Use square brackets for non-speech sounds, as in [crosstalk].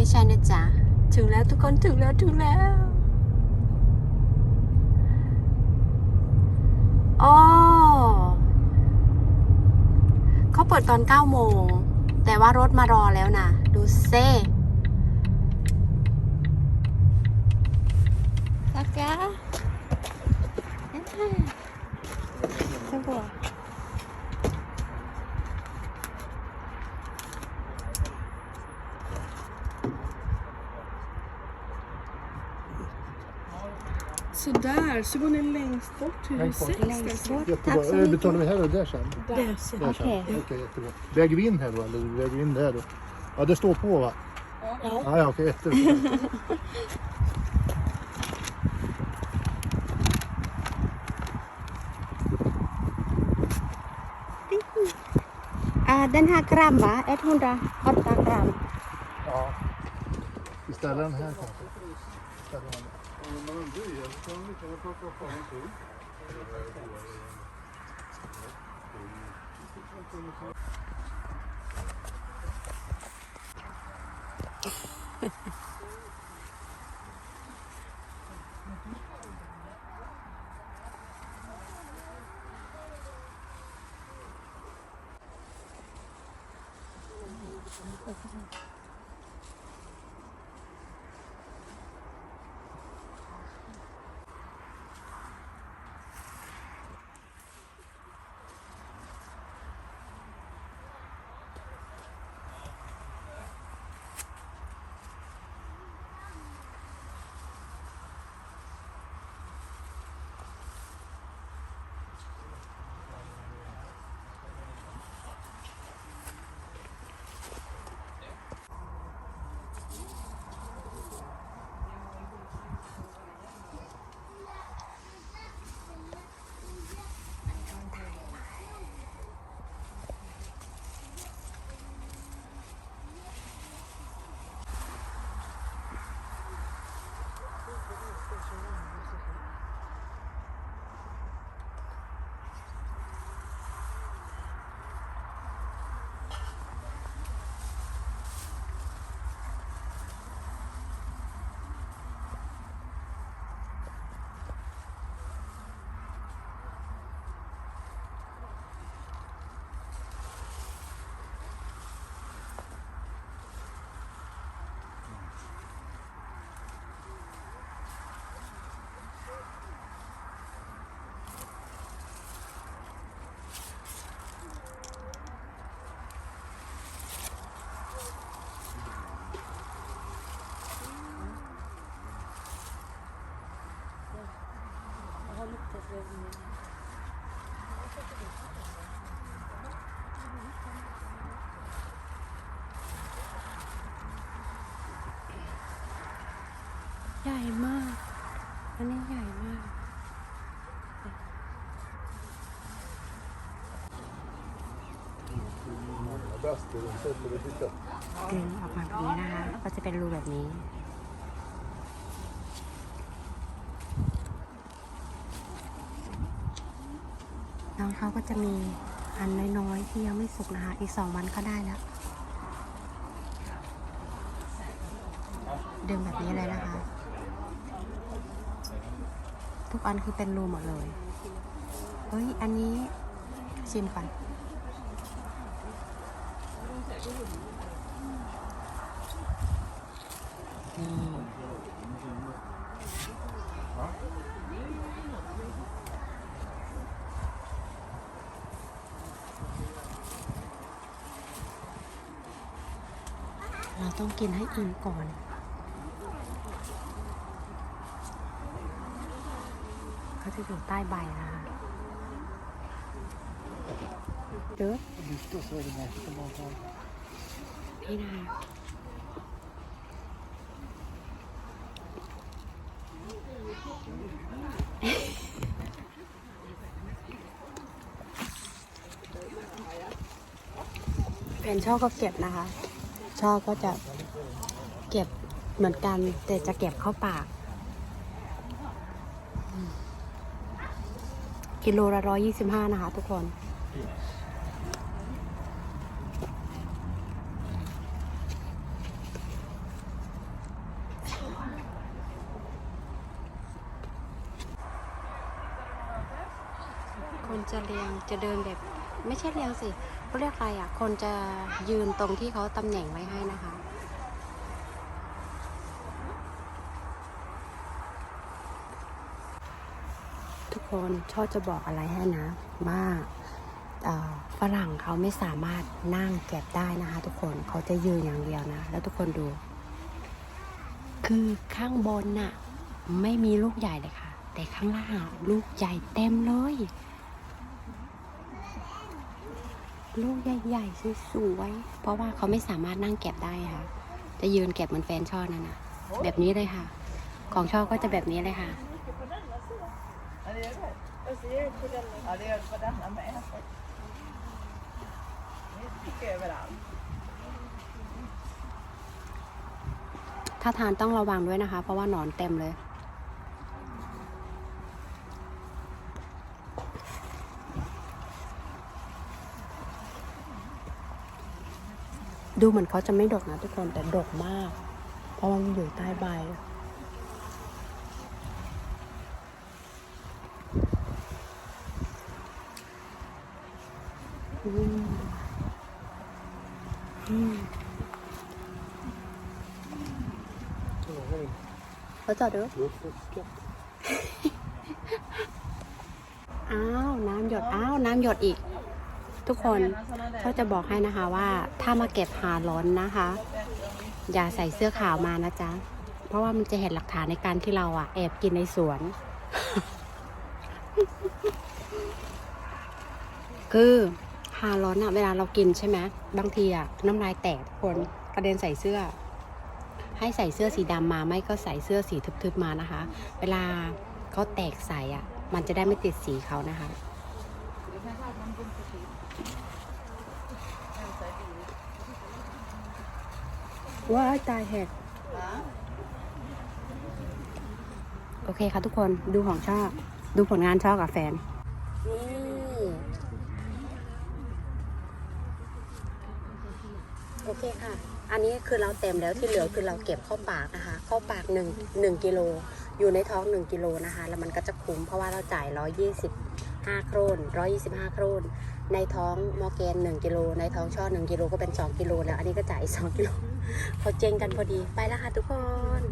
ไม่ใช่นะจ๊ะ ถึงแล้วทุกคนถึงแล้วถึงแล้ว อ๋อ เขาเปิดตอน9โมง แต่ว่ารถมารอแล้วนะ ดูเซ่สักกะสบั Sådär, så går ni längst bort. Hur är Längst bort. Längst bort. Jättebra. Tack. Eh, betalar vi här eller där sen? Där Där sen. Okej. Okej, jättebra. Väger vi in här då eller väger vi in där då? Ja, det står på va? Ja. Ah, ja, okej, jättebra. [laughs] Eh, den här gram va? 108 gram. Ja. Vi ställer den här kanske. falan diyor ya. Sonra da kenara falan koyun. ญ่มาก อันนี้ใหญ่มาก Bäst är det. Sätt mig titta. ดึงออกมาแบบนี้นะคะ ก็จะเป็นรูแบบนี้ น้องเขาก็จะมีอันน้อย ๆ ที่ยังไม่สุกนะคะ อีกสองวันก็ได้แล้ว ดึงแบบนี้เลยนะคะ ทุกอันคือเป็นรูหมดเลย เฮ้ย อันนี้ชิมก่อนเราต้องกินให้อิ่มก่อน เขาจะอยู่ใต้ใบนะคะเด้อพี่นาแผ่นช่อก็เก็บนะคะ ช่อก็จะเก็บเหมือนกัน แต่จะเก็บเข้าปาก กิโลละร้อยยี่สิบห้านะคะทุกคนคนจะเรียงจะเดินแบบ ไม่ใช่เรียงสิเขาเรียกอะไรอะ คนจะยืนตรงที่เขาตำแหน่งไว้ให้นะคะ คนชอบจะบอกอะไรให้นะว่าฝรั่งเขาไม่สามารถนั่งเก็บได้นะคะ ทุกคนเขาจะยืนอย่างเดียวนะ แล้วทุกคนดู คือข้างบนน่ะไม่มีลูกใหญ่เลยค่ะ แต่ข้างล่างลูกใหญ่เต็มเลย ลูกใหญ่ๆสวยๆเพราะว่าเขาไม่สามารถนั่งเก็บได้ค่ะ จะยืนเก็บเหมือนแฟนช่อนั่นนะแบบนี้เลยค่ะ ของช่อก็จะแบบนี้เลยค่ะ ถ้าทานต้องระวังด้วยนะคะ เพราะว่าหนอนเต็มเลยดูเหมือนเขาจะไม่ดกนะทุกคนแต่ดกมาก เพราะว่ามันอยู่ใต้ใบ อืมอืม เขาจอดดูอ้าว น้ำหยด อ้าว น้ำหยดอีก ทุกคนเขาจะบอกให้นะคะว่า ถ้ามาเก็บหาร้อนนะคะ อย่าใส่เสื้อขาวมานะจ๊ะ เพราะว่ามันจะเห็นหลักฐานในการที่เราอะแอบกินในสวน คือ หาร้อนอะเวลาเรากินใช่ไหมบางทีอะน้ำลายแตกทุกคนกระเด็นใส่เสื้อ ให้ใส่เสื้อสีดำมาไม่ก็ใส่เสื้อสีทึบๆมานะคะ เวลาเขาแตกใส่อะมันจะได้ไม่ติดสีเขานะคะว้าตายแหกโอเคค่ะทุกคนดูของชอบดูผลงานชอบกับแฟน โอเคค่ะ อันนี้คือเราเต็มแล้วที่เหลือคือเราเก็บเข้าปากนะคะ เข้าปากหนึ่งหนึ่งกิโล อยู่ในท้องหนึ่งกิโลนะคะ แล้วมันก็จะคุ้มเพราะว่าเราจ่ายร้อยยี่สิบห้าโครนร้อยยี่สิบห้าโครน ในท้องมอร์แกนหนึ่งกิโล ในท้องช่อหนึ่งกิโลก็เป็นสองกิโลแล้ว อันนี้ก็จ่ายสองกิโลเขาเจงกันพอดี ไปแล้วค่ะทุกคน